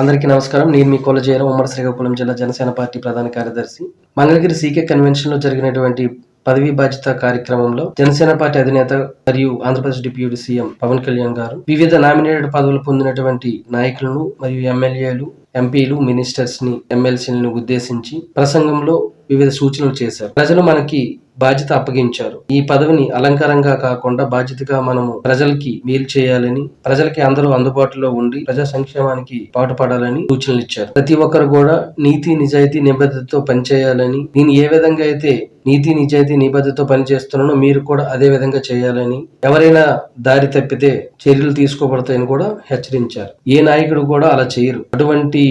అందరికీ నమస్కారం. నేను మీ కొలజేరం ఉమ్మడి శ్రీకాకుళం జిల్లా జనసేన పార్టీ ప్రధాన కార్యదర్శి. మంగళగిరి సీకే కన్వెన్షన్లో జరిగినటువంటి పదవీ బాధ్యత కార్యక్రమంలో జనసేన పార్టీ అధినేత మరియు ఆంధ్రప్రదేశ్ డిప్యూటీ సీఎం పవన్ కళ్యాణ్ గారు వివిధ నామినేటెడ్ పదవులు పొందినటువంటి నాయకులను మరియు ఎమ్మెల్యేలు ఎంపీలు మినిస్టర్స్ని ఎమ్మెల్సీలను ఉద్దేశించి ప్రసంగంలో వివిధ సూచనలు చేశారు. ప్రజలు మనకి బాధ్యత అప్పగించారు. ఈ పదవిని అలంకారంగా కాకుండా బాధ్యతగా మనము ప్రజలకి మేలు చేయాలని ప్రజలకి అందరూ అందుబాటులో ఉండి ప్రజా సంక్షేమానికి పాటుపడాలని సూచనలు ఇచ్చారు ప్రతి ఒక్కరు కూడా నీతి నిజాయితీ నిబద్ధతతో పనిచేయాలని నేను ఏ విధంగా అయితే నీతి నిజాయితీ నిబద్ధతతో పనిచేస్తున్నానో మీరు కూడా అదే విధంగా చేయాలని ఎవరైనా దారి తప్పితే చర్యలు తీసుకోబడతాయని కూడా హెచ్చరించారు. ఏ నాయకుడు కూడా అలా చేయరు. అటువంటి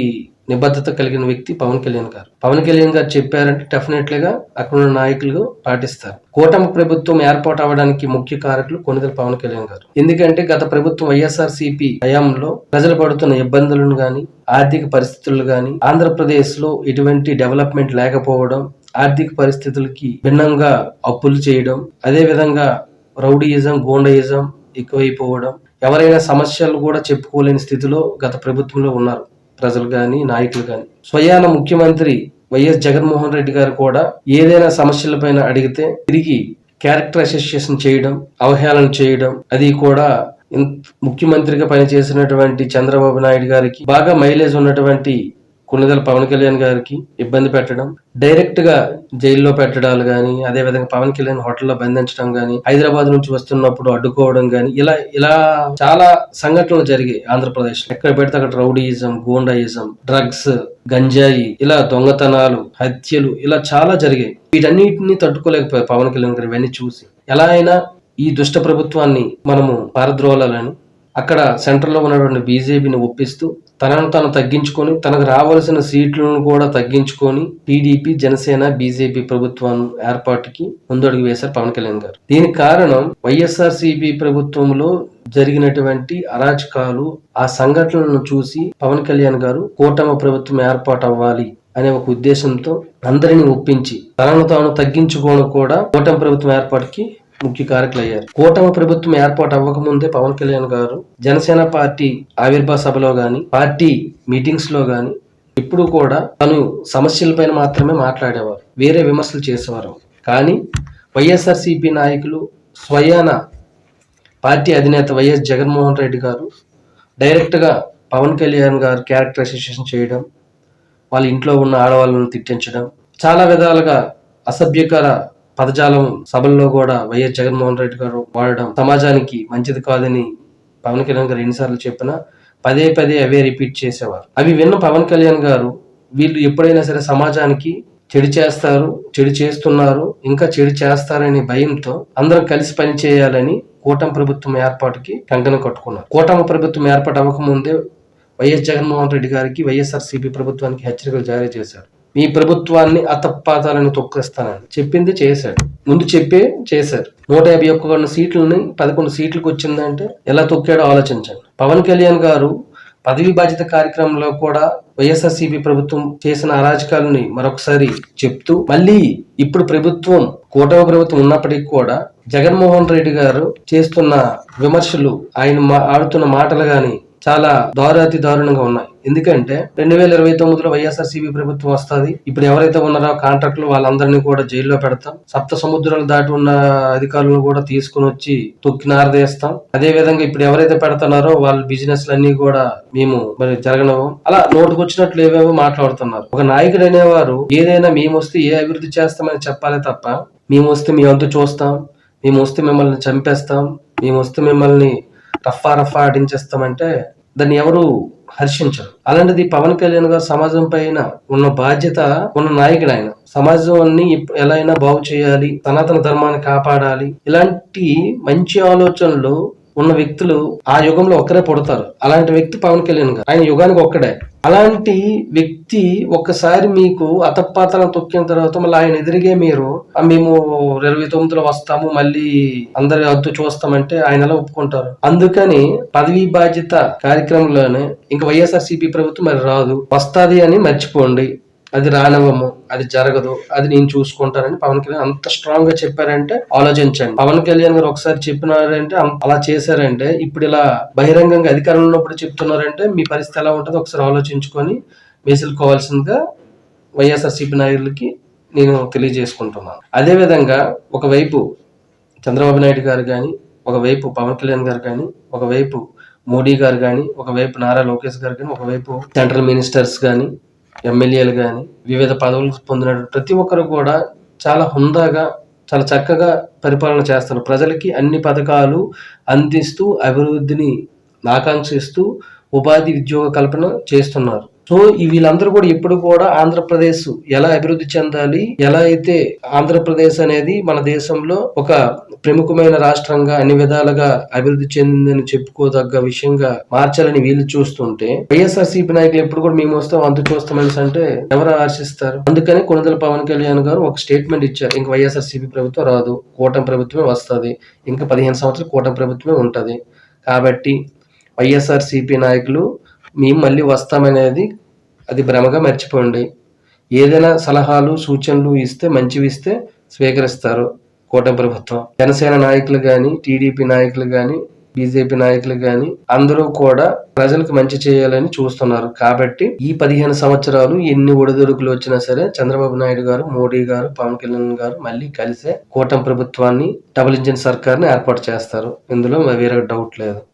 నిబద్ధత కలిగిన వ్యక్తి పవన్ కళ్యాణ్ గారు. పవన్ కళ్యాణ్ గారు చెప్పారంటే డెఫినెట్లీగా అక్కడ ఉన్న నాయకులు పాటిస్తారు. కూటమి ప్రభుత్వం ఏర్పాటు అవ్వడానికి ముఖ్య కారకులు కొనిదల పవన్ కళ్యాణ్ గారు. ఎందుకంటే గత ప్రభుత్వం వైఎస్ఆర్ సిపి హయాంలో ప్రజలు పడుతున్న ఇబ్బందులను గాని ఆర్థిక పరిస్థితులు గాని ఆంధ్రప్రదేశ్లో ఎటువంటి డెవలప్మెంట్ లేకపోవడం ఆర్థిక పరిస్థితులకి భిన్నంగా అప్పులు చేయడం అదే విధంగా రౌడీయిజం గోండయిజం ఎక్కువైపోవడం ఎవరైనా సమస్యలు కూడా చెప్పుకోలేని స్థితిలో గత ప్రభుత్వంలో ఉన్నారు. ప్రజలు కానీ నాయకులు కానీ స్వయాన ముఖ్యమంత్రి వైఎస్ జగన్మోహన్ రెడ్డి గారు కూడా ఏదైనా సమస్యలపైన అడిగితే తిరిగి క్యారెక్టర్ అసోసియేషన్ చేయడం అవహేళన చేయడం అది కూడా ముఖ్యమంత్రిగా పనిచేసినటువంటి చంద్రబాబు నాయుడు గారికి బాగా మైలేజ్ ఉన్నటువంటి కొన్నిదల పవన్ కళ్యాణ్ గారికి ఇబ్బంది పెట్టడం డైరెక్ట్గా జైల్లో పెట్టడాలు కానీ అదే విధంగా పవన్ కళ్యాణ్ హోటల్లో బంధించడం కానీ హైదరాబాద్ నుంచి వస్తున్నప్పుడు అడ్డుకోవడం కానీ ఇలా ఇలా చాలా సంఘటనలు జరిగాయి ఆంధ్రప్రదేశ్ ఎక్కడ పెడితే అక్కడ రౌడీయిజం గోండాయిజం డ్రగ్స్ గంజాయి ఇలా దొంగతనాలు హత్యలు ఇలా చాలా జరిగాయి. వీటన్నిటిని తట్టుకోలేకపోయారు పవన్ కళ్యాణ్ గారు ఇవన్నీ చూసి. ఎలా అయినా ఈ దుష్ట ప్రభుత్వాన్ని మనము పారద్రోలాలని అక్కడ సెంటర్లో ఉన్నటువంటి బీజేపీని ఒప్పిస్తూ తనను తాను తగ్గించుకొని తనకు రావాల్సిన సీట్లను కూడా తగ్గించుకొని టీడీపీ జనసేన బీజేపీ ప్రభుత్వం ఏర్పాటుకి ముందడుగు వేశారు పవన్ కళ్యాణ్ గారు. దీనికి కారణం వైఎస్ఆర్ ప్రభుత్వంలో జరిగినటువంటి అరాచకాలు ఆ సంఘటనలను చూసి పవన్ కళ్యాణ్ గారు కూటమి ప్రభుత్వం ఏర్పాటు అవ్వాలి అనే ఒక ఉద్దేశంతో అందరిని ఒప్పించి తనను తాను తగ్గించుకోవడం కూడా కూటమి ప్రభుత్వం ఏర్పాటుకి ముఖ్య కారకులు అయ్యారు కూటమి ప్రభుత్వం ఏర్పాటు అవ్వకముందే పవన్ కళ్యాణ్ గారు జనసేన పార్టీ ఆవిర్భావ సభలో గాని పార్టీ మీటింగ్స్లో గాని ఇప్పుడు కూడా తను సమస్యలపైన మాత్రమే మాట్లాడేవారు. వేరే విమర్శలు చేసేవారు. కానీ వైఎస్ఆర్సీపీ నాయకులు స్వయాన పార్టీ అధినేత వైఎస్ జగన్మోహన్ రెడ్డి గారు డైరెక్ట్గా పవన్ కళ్యాణ్ గారు క్యారెక్టర్ అసోసియేషన్ చేయడం వాళ్ళ ఇంట్లో ఉన్న ఆడవాళ్ళను తిట్టించడం చాలా విధాలుగా అసభ్యకర పదజాలం సభల్లో కూడా వైఎస్ జగన్మోహన్ రెడ్డి గారు వాడడం సమాజానికి మంచిది కాదని పవన్ కళ్యాణ్ గారు ఎన్నిసార్లు చెప్పినా పదే పదే అవే రిపీట్ చేసేవారు. అవి విన్న పవన్ కళ్యాణ్ గారు వీళ్ళు ఎప్పుడైనా సరే సమాజానికి చెడు చేస్తారు చెడు చేస్తున్నారు ఇంకా చెడు చేస్తారనే భయంతో అందరం కలిసి పని చేయాలని కూటమి ప్రభుత్వం ఏర్పాటుకి కంకణం కట్టుకున్నారు. కూటమి ప్రభుత్వం ఏర్పాటు అవ్వకముందే వైఎస్ జగన్మోహన్ రెడ్డి గారికి వైఎస్ఆర్ సిపి ప్రభుత్వానికి హెచ్చరికలు జారీ చేశారు. మీ ప్రభుత్వాన్ని అతపాతాలని తొక్కిస్తానని చెప్పింది చేశాడు. ముందు చెప్పే చేశారు. నూట యాభై ఒక్క సీట్లని పదకొండు సీట్లకు వచ్చిందంటే ఎలా తొక్కాడో ఆలోచించండి. పవన్ కళ్యాణ్ గారు పదవి బాధ్యత కార్యక్రమంలో కూడా వైఎస్ఆర్సీపీ ప్రభుత్వం చేసిన అరాచకాలని మరొకసారి చెప్తూ మళ్ళీ ఇప్పుడు ప్రభుత్వం కూటమి ప్రభుత్వం ఉన్నప్పటికీ కూడా జగన్మోహన్ రెడ్డి గారు చేస్తున్న విమర్శలు ఆయన మా- ఆడుతున్న మాటలు కానీ చాలా దారుణాతి దారుణంగా ఉన్నాయి. ఎందుకంటే రెండు వేల ఇరవై తొమ్మిదిలో వైఎస్ఆర్సీపీ ప్రభుత్వం వస్తుంది. ఇప్పుడు ఎవరైతే ఉన్నారో కాంట్రాక్టులు వాళ్ళందరినీ కూడా జైల్లో పెడతాం. సప్త సముద్రాలు దాటి ఉన్న అధికారులను కూడా తీసుకుని వచ్చి తొక్కినారదేస్తాం అదే విధంగా ఇప్పుడు ఎవరైతే పెడుతున్నారో వాళ్ళ బిజినెస్ అన్ని కూడా మేము మరి జరగనవు అలా నోటుకొచ్చినట్లు ఏవేవో మాట్లాడుతున్నారు. ఒక నాయకుడు అనేవారు ఏదైనా మేము వస్తే ఏ అభివృద్ధి చేస్తామని చెప్పాలి తప్ప మేము వస్తే మీ అంతు చూస్తాం మేము వస్తే మిమ్మల్ని చంపేస్తాం మేము వస్తే మిమ్మల్ని రఫా రఫా ఆడించేస్తామంటే దాన్ని ఎవరు హర్షించరు. అలాంటిది పవన్ కళ్యాణ్ గారు సమాజం పైన ఉన్న బాధ్యత ఉన్న నాయకుడు ఆయన. సమాజాన్ని ఎలా అయినా బాగు చేయాలి సనాతన ధర్మాన్ని కాపాడాలి. ఇలాంటి మంచి ఆలోచనలు ఉన్న వ్యక్తులు ఆ యుగంలో ఒక్కరే పుడతారు. అలాంటి వ్యక్తి పవన్ కళ్యాణ్ గారు. ఆయన యుగానికి ఒక్కడే. అలాంటి వ్యక్తి ఒక్కసారి మీకు అతపాతలను తొక్కిన తర్వాత మళ్ళీ ఆయన ఎదిరిగే మీరు మేము ఇరవై తొమ్మిదిలో వస్తాము మళ్ళీ అందరి అద్దు చూస్తామంటే ఆయన ఎలా ఒప్పుకుంటారు? అందుకని పదవీ బాధ్యత కార్యక్రమంలోనే ఇంకా వైఎస్ఆర్ ప్రభుత్వం మరి రాదు. వస్తాది అని మర్చిపోండి. అది రానివ్వము అది జరగదు అది నేను చూసుకుంటానని పవన్ కళ్యాణ్ అంత స్ట్రాంగ్గా చెప్పారంటే ఆలోచించండి. పవన్ కళ్యాణ్ గారు ఒకసారి చెప్పినారంటే అలా చేశారంటే ఇప్పుడు ఇలా బహిరంగంగా అధికారంలో ఉన్నప్పుడు చెప్తున్నారంటే మీ పరిస్థితి ఎలా ఉంటుందో ఒకసారి ఆలోచించుకొని వేసులుకోవాల్సిందిగా వైఎస్ఆర్సీపీ నాయకులకి నేను తెలియజేసుకుంటున్నాను. అదేవిధంగా ఒకవైపు చంద్రబాబు నాయుడు గారు కానీ ఒకవైపు పవన్ కళ్యాణ్ గారు కానీ ఒకవైపు మోడీ గారు కానీ ఒకవైపు నారా లోకేష్ గారు కానీ ఒకవైపు సెంట్రల్ మినిస్టర్స్ కానీ ఎమ్మెల్యేలు కానీ వివిధ పదవులు పొందిన ప్రతి ఒక్కరు కూడా చాలా హుందాగా చాలా చక్కగా పరిపాలన చేస్తారు ప్రజలకి అన్ని పథకాలు అందిస్తూ అభివృద్ధిని ఆకాంక్షిస్తూ ఉపాధి ఉద్యోగ కల్పన చేస్తున్నారు. సో ఈ వీళ్ళందరూ కూడా ఎప్పుడు కూడా ఆంధ్రప్రదేశ్ ఎలా అభివృద్ధి చెందాలి ఎలా అయితే ఆంధ్రప్రదేశ్ అనేది మన దేశంలో ఒక ప్రముఖమైన రాష్ట్రంగా అన్ని విధాలుగా అభివృద్ధి చెందిందని చెప్పుకోదగ్గ విషయంగా మార్చాలని వీళ్ళు చూస్తుంటే వైఎస్ఆర్సీపీ నాయకులు ఎప్పుడు కూడా మేము వస్తాం అంత చూస్తామని అంటే ఎవరు ఆశిస్తారు? అందుకని కొనుదల పవన్ కళ్యాణ్ గారు ఒక స్టేట్మెంట్ ఇచ్చారు ఇంక వైఎస్ఆర్సీపీ ప్రభుత్వం రాదు కూటమి ప్రభుత్వమే వస్తుంది ఇంకా పదిహేను సంవత్సరాలు కూటమి ప్రభుత్వమే ఉంటుంది. కాబట్టి వైఎస్ఆర్సీపీ నాయకులు మేము మళ్ళీ వస్తామనేది అది భ్రమగా మర్చిపోండి. ఏదైనా సలహాలు సూచనలు ఇస్తే మంచివి ఇస్తే స్వీకరిస్తారు కూటమి ప్రభుత్వం. జనసేన నాయకులు కానీ టీడీపీ నాయకులు కానీ బీజేపీ నాయకులు కానీ అందరూ కూడా ప్రజలకు మంచి చేయాలని చూస్తున్నారు. కాబట్టి ఈ పదిహేను సంవత్సరాలు ఎన్ని ఒడిదొడుకులు వచ్చినా సరే చంద్రబాబు నాయుడు గారు మోడీ గారు పవన్ కళ్యాణ్ గారు మళ్ళీ కలిసే కూటమి ప్రభుత్వాన్ని డబుల్ ఇంజిన్ సర్కార్ని ఏర్పాటు చేస్తారు. ఇందులో వేరే డౌట్ లేదు.